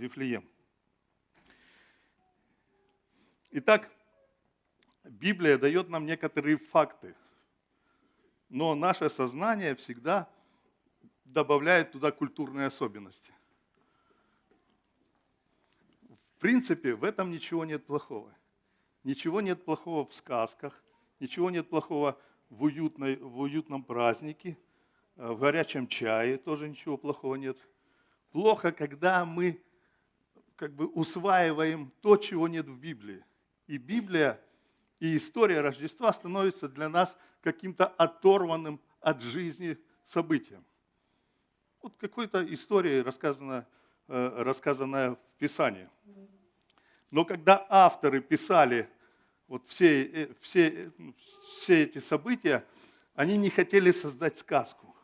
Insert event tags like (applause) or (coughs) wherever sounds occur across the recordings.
Вифлеем. Итак, Библия дает нам некоторые факты, но наше сознание всегда добавляет туда культурные особенности. В принципе, в этом ничего нет плохого. Ничего нет плохого в сказках, ничего нет плохого в, уютной, в уютном празднике, э, в горячем чае тоже ничего плохого нет. Плохо, когда мы как бы усваиваем то, чего нет в Библии. И Библия, и история Рождества становится для нас каким-то оторванным от жизни событием. Вот какой-то историей, рассказанная, э, рассказанная в Писании. Но когда авторы писали вот все, э, все, все эти события, они не хотели создать сказку.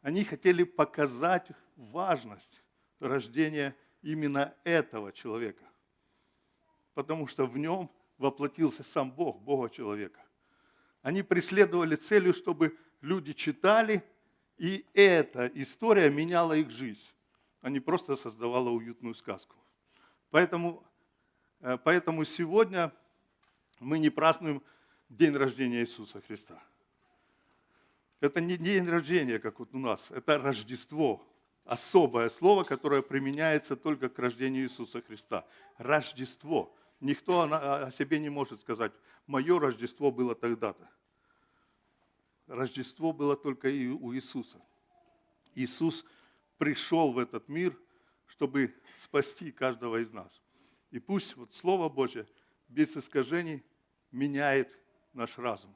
Они хотели показать важность рождения именно этого человека. Потому что в нем воплотился сам Бог, Бога человека. Они преследовали целью, чтобы люди читали, и эта история меняла их жизнь, а не просто создавала уютную сказку. Поэтому, э, поэтому сегодня мы не празднуем день рождения Иисуса Христа. Это не день рождения, как вот у нас, это Рождество, особое слово, которое применяется только к рождению Иисуса Христа. Рождество. Никто о себе не может сказать, мое Рождество было тогда-то. Рождество было только и у Иисуса. Иисус пришел в этот мир, чтобы спасти каждого из нас. И пусть вот Слово Божье без искажений меняет наш разум.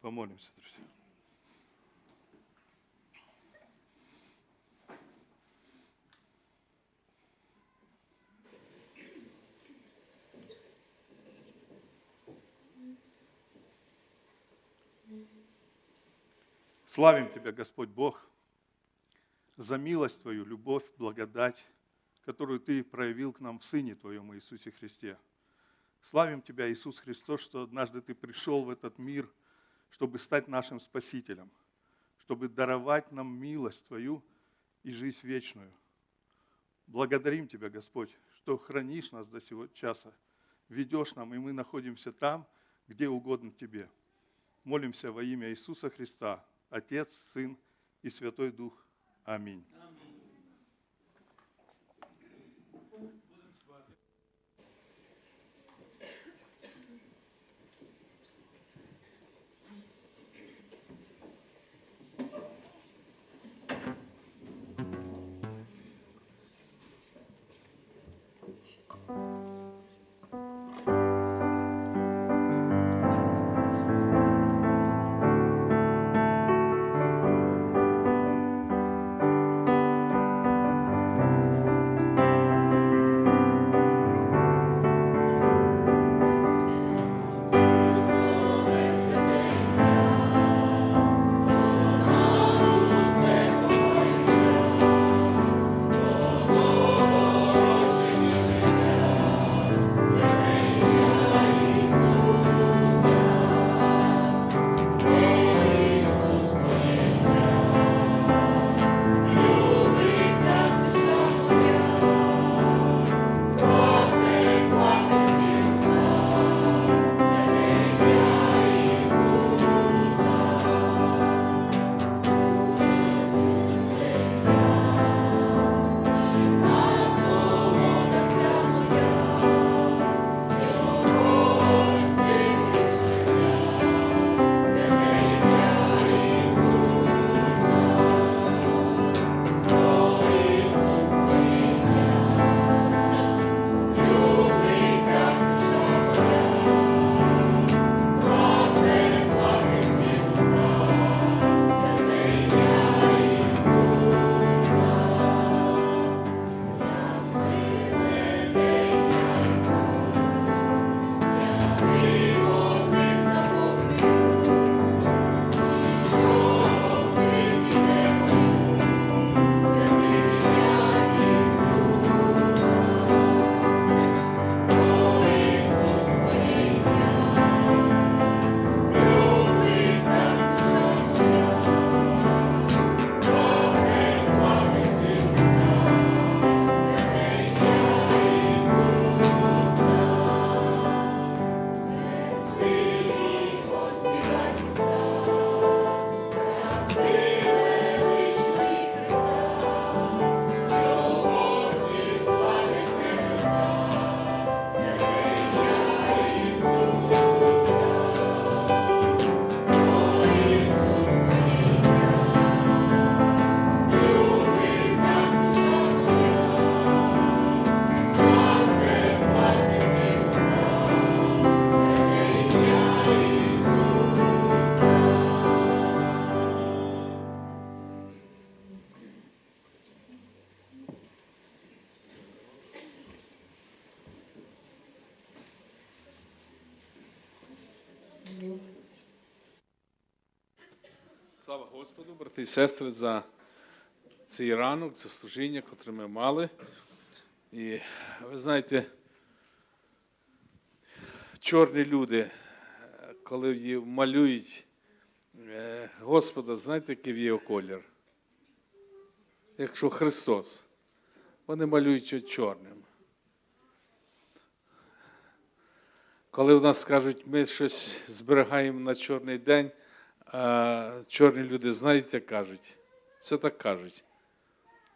Помолимся, друзья. Славим Тебя, Господь Бог, за милость Твою, любовь, благодать, которую Ты проявил к нам в Сыне Твоем Иисусе Христе. Славим Тебя, Иисус Христос, что однажды Ты пришел в этот мир, чтобы стать нашим Спасителем, чтобы даровать нам милость Твою и жизнь вечную. Благодарим Тебя, Господь, что хранишь нас до сего часа, ведешь нам, и мы находимся там, где угодно Тебе. Молимся во имя Иисуса Христа, Отец, Сын и Святой Дух. Аминь. Слава Господу, брати і сестри, за цей ранок, за служіння, котре ми мали. І ви знаєте, чорні люди, коли малюють е, Господа, знаєте, який в його колір? Якщо Христос, вони малюють чорним. Коли в нас скажуть, ми щось зберігаємо на чорний день, чорні люди, знаєте, кажуть? Це так кажуть.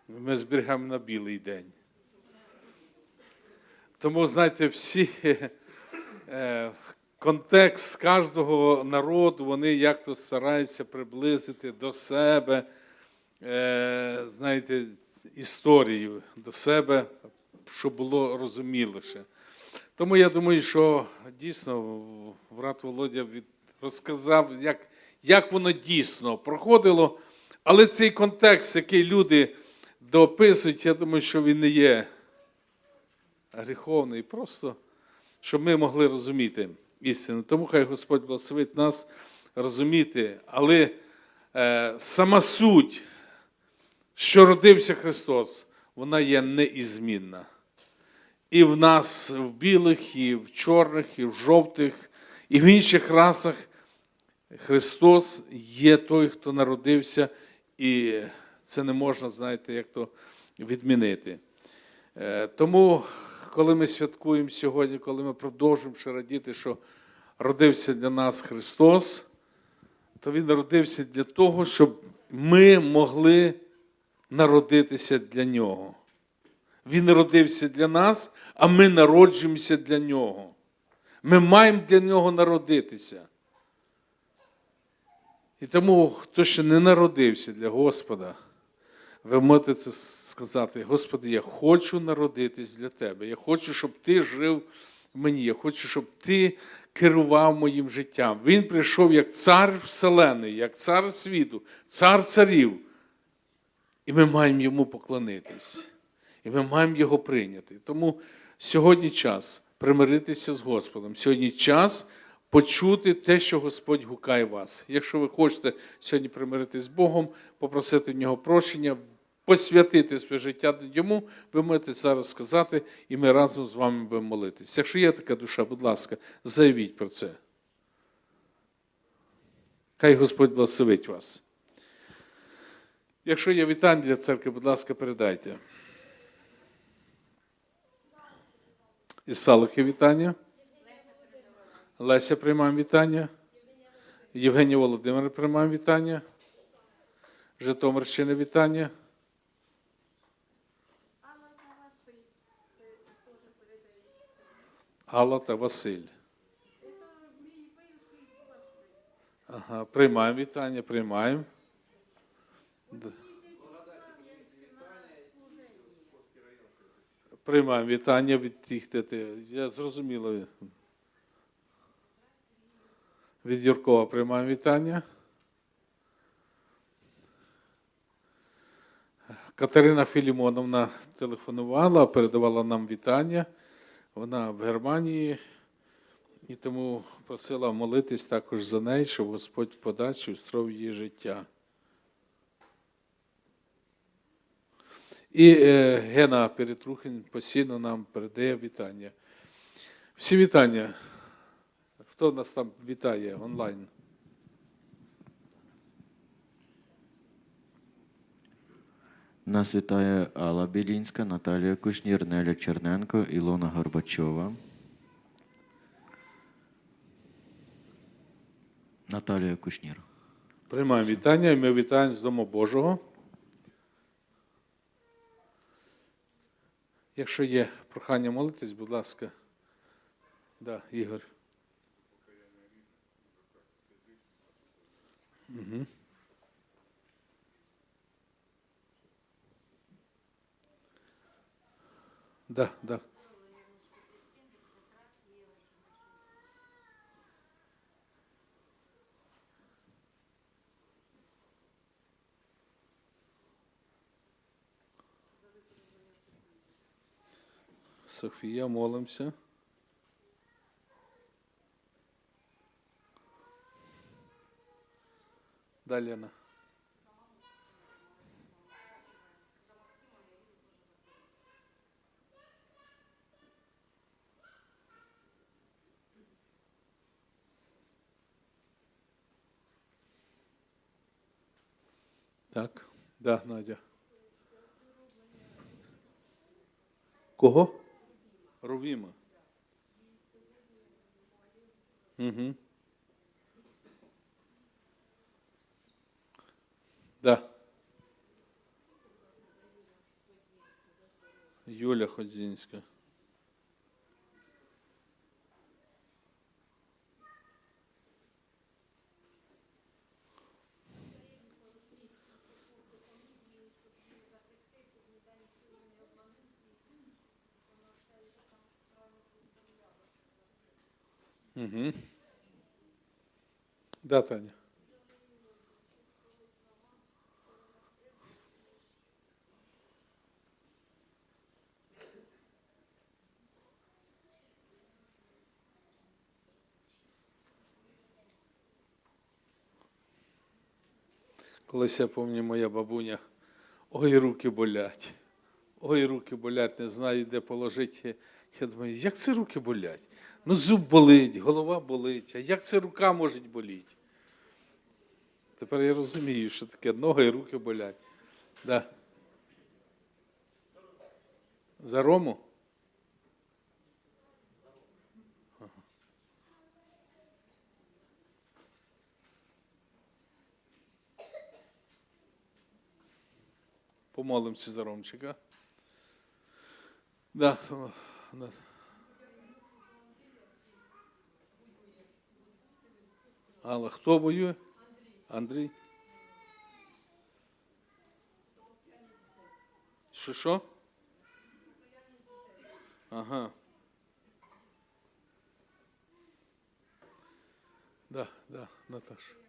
Ми зберігаємо на білий день. Тому, знаєте, всі е, контекст кожного народу, вони як то стараються приблизити до себе, е, знаєте, історію до себе, щоб було розуміліше. Тому я думаю, що дійсно брат Володя від, розказав, як, як воно дійсно проходило. Але цей контекст, який люди дописують, я думаю, що він не є гріховний, просто щоб ми могли розуміти істину. Тому хай Господь благословить нас розуміти, але е, сама суть, що родився Христос, вона є неізмінна. І в нас в білих, і в чорних, і в жовтих, і в інших расах Христос є той, хто народився, і це не можна, знаєте, як то відмінити. Е, Тому, коли ми святкуємо сьогодні, коли ми продовжуємо ще радіти, що родився для нас Христос, то Він народився для того, щоб ми могли народитися для Нього. Він народився для нас, а ми народжуємося для Нього. Ми маємо для Нього народитися. І тому, хто ще не народився для Господа, ви можете це сказати, Господи, я хочу народитись для Тебе. Я хочу, щоб Ти жив в мені. Я хочу, щоб Ти керував моїм життям. Він прийшов як цар Вселеної, як цар світу, цар царів. І ми маємо йому поклонитись. І ми маємо його прийняти. Тому сьогодні час примиритися з Господом. Сьогодні час почути те, що Господь гукає вас. Якщо ви хочете сьогодні примиритися з Богом, попросити в нього прощення, посвятити своє життя йому, ви можете зараз сказати, і ми разом з вами будемо молитися. Якщо є така душа, будь ласка, заявіть про це. Хай Господь благословить вас. Якщо є вітання для церкви, будь ласка, передайте. Із Салихи вітання. Леся приймаємо вітання. Євгенія Володимир приймаємо вітання. Житомирщини вітання. Алла та Василь. Ага, приймаємо вітання, приймаємо. Приймаємо вітання від тих, де ти. Я зрозуміла. Від Юркова приймаємо вітання. Катерина Філімоновна телефонувала, передавала нам вітання. Вона в Германії, і тому просила молитись також за неї, щоб Господь подачі устроїв її життя. І е, Гена Перетрухін постійно нам передає вітання. Всі вітання. Хто нас там вітає онлайн? Нас вітає Алла Білінська, Наталія Кушнір, Неля Черненко, Ілона Горбачова. Наталія Кушнір. Приймаємо вітання, і ми вітаємо з Дому Божого. Якщо є прохання молитись, будь ласка. Да, Ігор. Угу. Да, да. Софія, молимося. Да, Лена. Так, да, Надя. Кого? Рувима. Угу. Да. Юля Ходзінська. Угу. Да, Таня. Колись я пам'ятаю, моя бабуня, ой, руки болять. Ой, руки болять, не знаю, де положити. Я думаю, як це руки болять? Ну, зуб болить, голова болить. А як це рука може боліти? Тепер я розумію, що таке ноги і руки болять. Да. За Рому? Помолимося за Ромчика. Да. да. Але хто воює? Андрій. Що що? Ага. Да, да, Наташа.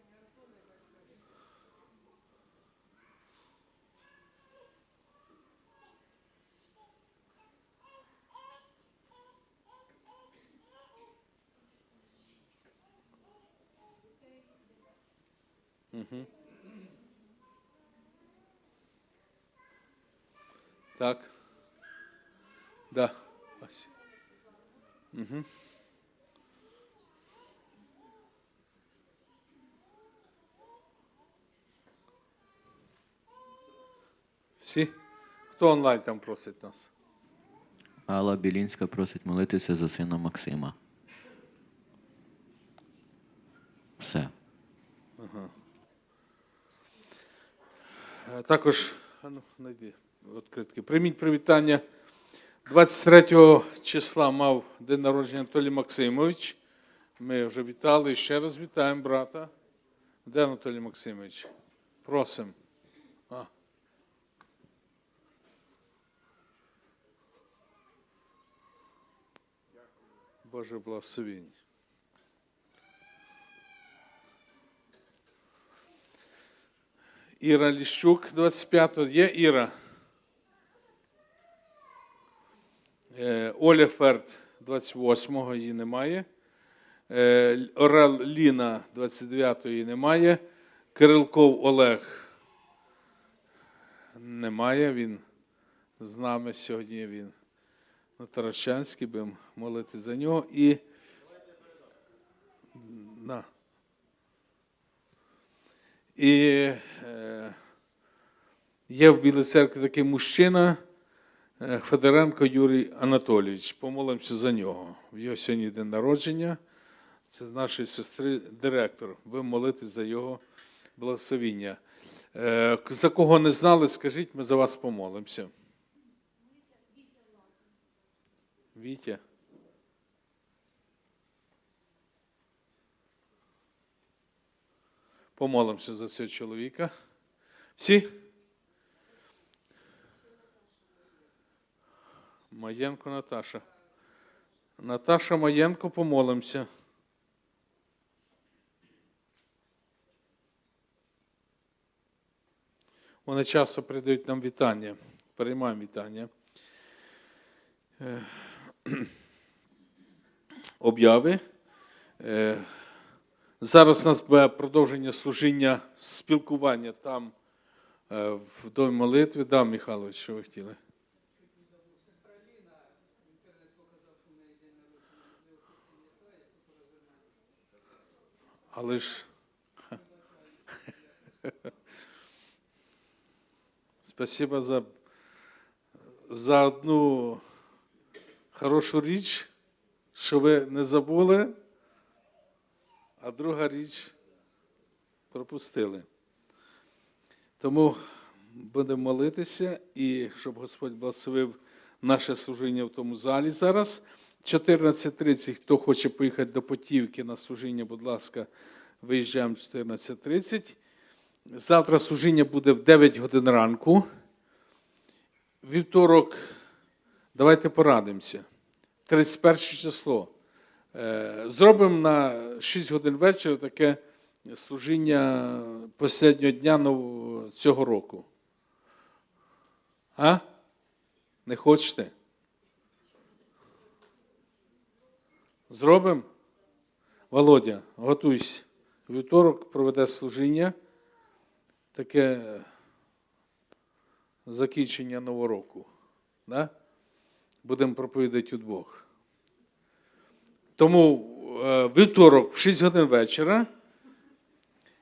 Угу. Так. Да. Угу. Всі? Хто онлайн там просить нас? Алла Білінська просить молитися за сина Максима. Все. Е, Також, а ну, знайди відкритки. Прийміть привітання. 23 числа мав день народження Анатолій Максимович. Ми вже вітали ще раз вітаємо брата. Де Анатолій Максимович? Просимо. Боже благословінь. Іра Ліщук, 25-го. Є Іра? Оля Ферд, 28-го її немає. Е, Орел Ліна, 29-го її немає. Кирилков Олег немає. Він з нами сьогодні. Він на Таращанській, будемо молити за нього. І на. І є в Білій церкві такий мужчина е, Федоренко Юрій Анатолійович. Помолимося за нього. В його сьогодні день народження. Це нашої сестри директор. Будемо молитись за його благословіння. Е, за кого не знали, скажіть, ми за вас помолимося. Вітя. Помолимося за цього чоловіка. Всі? Маєнко Наташа. Наташа Маєнко, помолимося. Вони часто передають нам вітання. Приймаємо вітання. Е, (clears throat) Обяви. Е, Зараз у нас буде продовження служіння спілкування там е, в домі молитви. Да, Михайлович, що ви хотіли? Але ж. (laughs) Спасибо за, за одну хорошу річ, що ви не забули, а друга річ пропустили. Тому будемо молитися і щоб Господь благословив наше служіння в тому залі зараз. 14.30, хто хоче поїхати до Потівки на служіння, будь ласка, виїжджаємо 14.30. Завтра служіння буде в 9 годин ранку. Вівторок, давайте порадимося. 31 число. Е, Зробимо на 6 годин вечора таке служіння останнього дня цього року. А? Не хочете? Зробимо? Володя, готуйся. Вівторок проведе служіння. Таке закінчення нового року. Да? Будемо проповідати удвох. Тому е, вівторок в 6 годин вечора.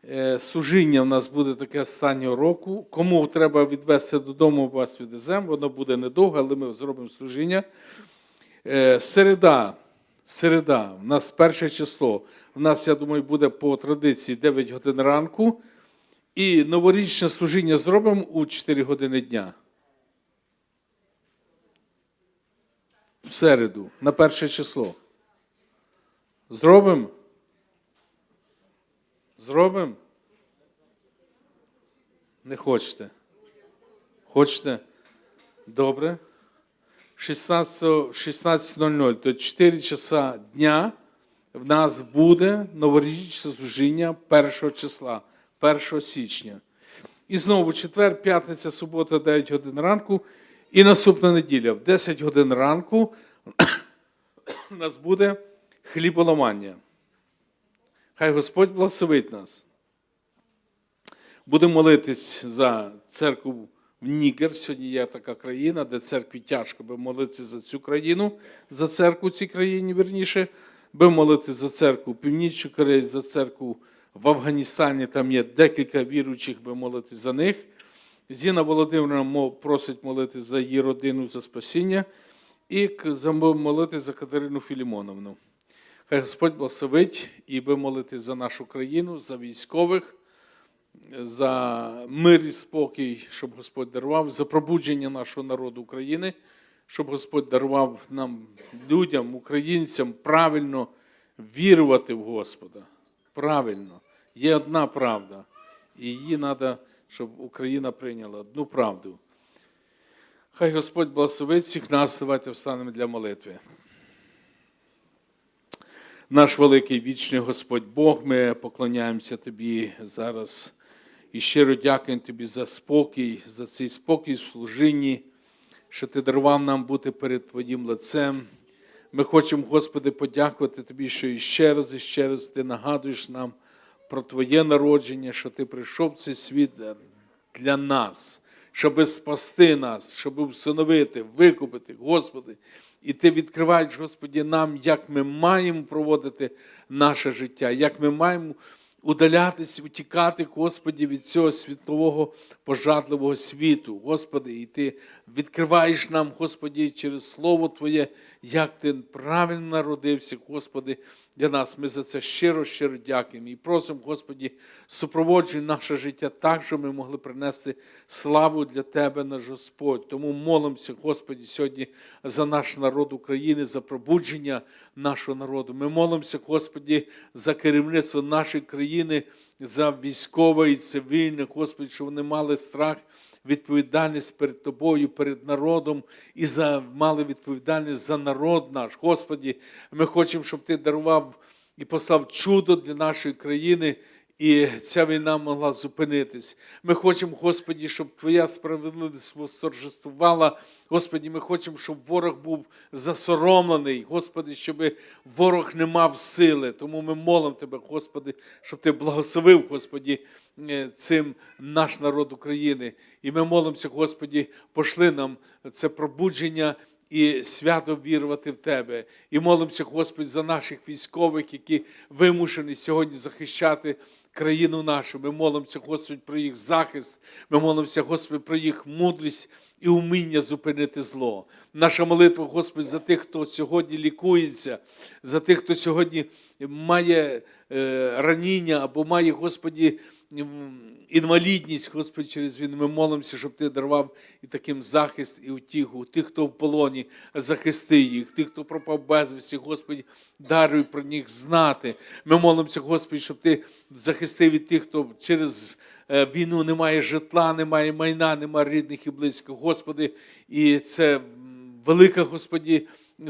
Е, Служіння в нас буде таке останнього року. Кому треба відвезти додому, вас відвеземо. Воно буде недовго, але ми зробимо служіння. Е, Середа. Середа, у нас перше число. У нас, я думаю, буде по традиції 9 годин ранку. І новорічне служіння зробимо у 4 години дня. В середу, на перше число. Зробимо? Зробимо? Не хочете? Хочете? Добре. 16 16.00, то 4 часа дня в нас буде новорічне служіння 1 числа, 1 січня. І знову четвер, п'ятниця, субота, 9 годин ранку. І наступна неділя в 10 годин ранку (coughs) у нас буде хліболамання. Хай Господь благословить нас. Будемо молитись за церкву Нігер. Сьогодні є така країна, де церкві тяжко би молитися за цю країну, за церкву в цій країні, верніше. Будемо молитися за церкву в Північній Кореї, за церкву в Афганістані. Там є декілька віруючих, би молитися за них. Зіна Володимирівна просить молитись за її родину за спасіння. І к- за- Катерину Філімоновну. Хай Господь благословить і би молитись за нашу країну, за військових, за мир і спокій, щоб Господь дарував, за пробудження нашого народу України, щоб Господь дарував нам, людям, українцям, правильно вірувати в Господа. Правильно. Є одна правда. І її треба, щоб Україна прийняла одну правду. Хай Господь благословить всіх нас. Давайте встанемо для молитви. Наш великий вічний Господь Бог, ми поклоняємося Тобі зараз і щиро дякуємо Тобі за спокій, за цей спокій в служінні, що Ти дарував нам бути перед Твоїм лицем. Ми хочемо, Господи, подякувати Тобі, що іще раз і ще раз Ти нагадуєш нам про Твоє народження, що Ти прийшов в цей світ для нас, щоб спасти нас, щоб всиновити, викупити, Господи. І Ти відкриваєш, Господі, нам, як ми маємо проводити наше життя, як ми маємо удалятись, утікати, Господі, від цього світового пожадливого світу. Господи, і Ти відкриваєш нам, Господі, через Слово Твоє, як Ти правильно народився, Господи, для нас. Ми за це щиро, щиро дякуємо. І просимо, Господі, супроводжуй наше життя так, щоб ми могли принести славу для Тебе, наш Господь. Тому молимося, Господі, сьогодні за наш народ України, за пробудження нашого народу. Ми молимося, Господі, за керівництво нашої країни, за військове і цивільне, Господи, щоб вони мали страх, відповідальність перед Тобою, перед народом і за мали відповідальність за народ наш. Господі, ми хочемо, щоб Ти дарував і послав чудо для нашої країни. І ця війна могла зупинитись. Ми хочемо, Господі, щоб Твоя справедливість восторжествувала. Господі, ми хочемо, щоб ворог був засоромлений. Господи, щоб ворог не мав сили. Тому ми молимо Тебе, Господи, щоб Ти благословив, Господі, е, цим наш народ України. І ми молимося, Господі, пошли нам це пробудження і свято вірувати в Тебе. І молимося, Господь, за наших військових, які вимушені сьогодні захищати країну нашу. Ми молимося, Господь, про їх захист. Ми молимося, Господь, про їх мудрість і уміння зупинити зло. Наша молитва, Господь, за тих, хто сьогодні лікується, за тих, хто сьогодні має е, раніння або має, Господі, інвалідність, Господи, через він. Ми молимося, щоб Ти дарував і таким захист, і утіху. Тих, хто в полоні, захисти їх, тих, хто пропав безвісті, Господи, даруй про них знати. Ми молимося, Господи, щоб Ти захистив від тих, хто через е, війну не має житла, немає майна, немає рідних і близьких. Господи, і це велика, Господі,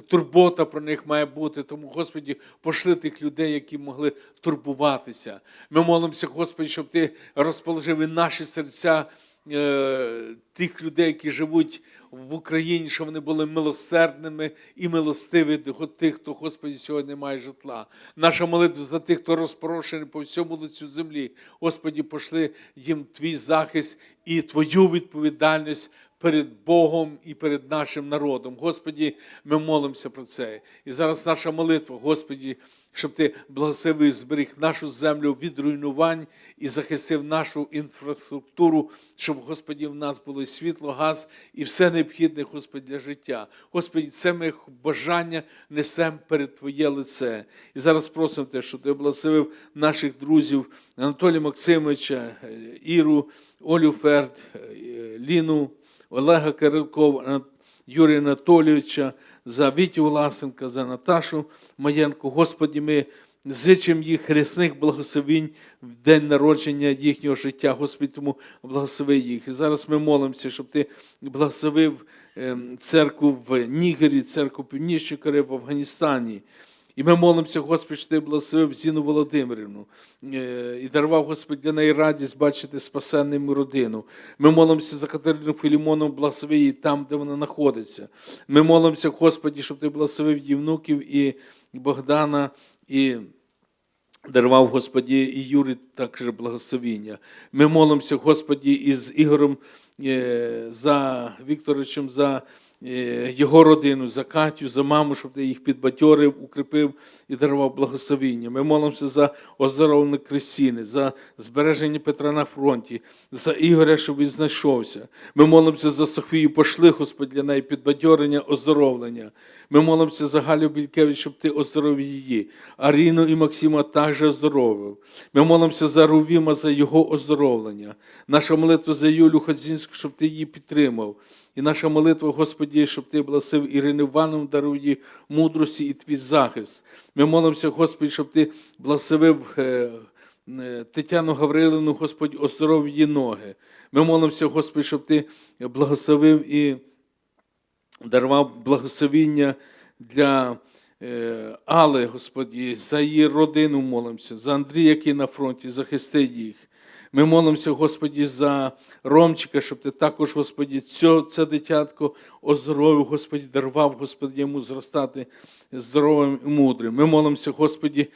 турбота про них має бути. Тому, Господі, пошли тих людей, які могли турбуватися. Ми молимося, Господи, щоб Ти розположив і наші серця е, тих людей, які живуть в Україні, щоб вони були милосердними і милостиві до тих, хто, Господі, сьогодні має житла. Наша молитва за тих, хто розпорошений по всьому лицю землі. Господі, пошли їм Твій захист і Твою відповідальність перед Богом і перед нашим народом. Господі, ми молимося про це. І зараз наша молитва, Господі, щоб Ти благословив зберіг нашу землю від руйнувань і захистив нашу інфраструктуру, щоб, Господі, в нас було світло, газ і все необхідне, Господи, для життя. Господі, це ми бажання несемо перед Твоє лице. І зараз просимо Те, щоб Ти благословив наших друзів Анатолія Максимовича, Іру, Олю Ферд, Ліну, Олега Кирилкова, Юрія Анатолійовича, за Вітю Власенка, за Наташу Маєнко. Господі, ми зичимо їх хресних благословінь в день народження їхнього життя. Господи, тому благослови їх. І зараз ми молимося, щоб ти благословив ем, церкву в Нігері, церкву Північної Кореї в Афганістані. І ми молимося, Господи, що ти благословив Зіну Володимирівну е, і дарував, Господи, для неї радість бачити спасенним родину. Ми молимося за Катерину Філімону, благослови її там, де вона знаходиться. Ми молимося, Господі, щоб ти благословив її внуків і Богдана, і дарував, Господі, і Юрі також благословіння. Ми молимося, Господі, із Ігорем е, за Вікторовичем, за його родину, за Катю, за маму, щоб ти їх підбадьорив, укріпив і дарував благословіння. Ми молимося за оздоровлення Кристини, за збереження Петра на фронті, за Ігоря, щоб він знайшовся. Ми молимося за Софію, пошли, Господь, для неї підбадьорення, оздоровлення. Ми молимося за Галю Бількевич, щоб ти оздоровив її. Аріну і Максима також оздоровив. Ми молимося за Рувіма, за його оздоровлення. Наша молитва за Юлю Ходзінську, щоб ти її підтримав. І наша молитва, Господі, щоб ти благословив Ірину Івановну, даруй їй мудрості і твій захист. Ми молимося, Господи, щоб ти благословив е, е, Тетяну Гаврилину, Господь, оздоровив її ноги. Ми молимося, Господи, щоб ти благословив і дарував благословіння для е, Алли, Господі, за її родину молимося, за Андрія, який на фронті, захисти їх. Ми молимося, Господі, за Ромчика, щоб ти також, Господі, цьо, це дитятко оздоровив, Господі, дарував, Господі, йому зростати здоровим і мудрим. Ми молимося, Господі,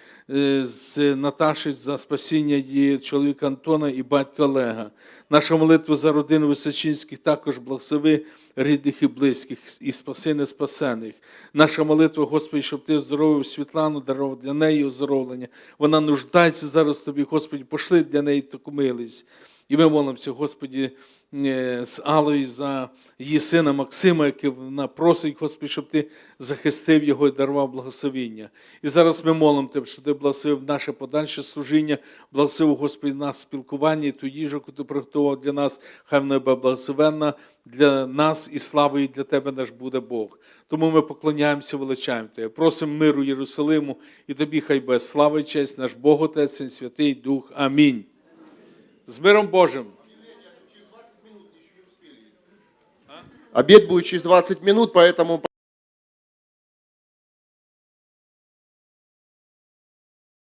з Наташі за спасіння її чоловіка Антона і батька Олега. Наша молитва за родину Височинських також благослови рідних і близьких і спаси неспасених. Наша молитва, Господи, щоб Ти здоровив Світлану, дарував для неї оздоровлення. Вона нуждається зараз тобі, Господи, пошли для неї таку милість. І ми молимося, Господі, е, з Алою за її сина Максима, який вона просить, Господи, щоб ти захистив його і дарував благословіння. І зараз ми молимо Тебе, щоб ти благословив наше подальше служіння, благословив, Господи, нас спілкування, і ту їжу, яку ти приготував для нас, хай вона буде благословенна для нас і славою для Тебе наш буде Бог. Тому ми поклоняємося, величаємо Тебе. Просимо миру Єрусалиму, і тобі хай буде слава і честь, наш Бог Отець, Святий Дух. Амінь. З миром Божим. Обед будет через 20 минут, поэтому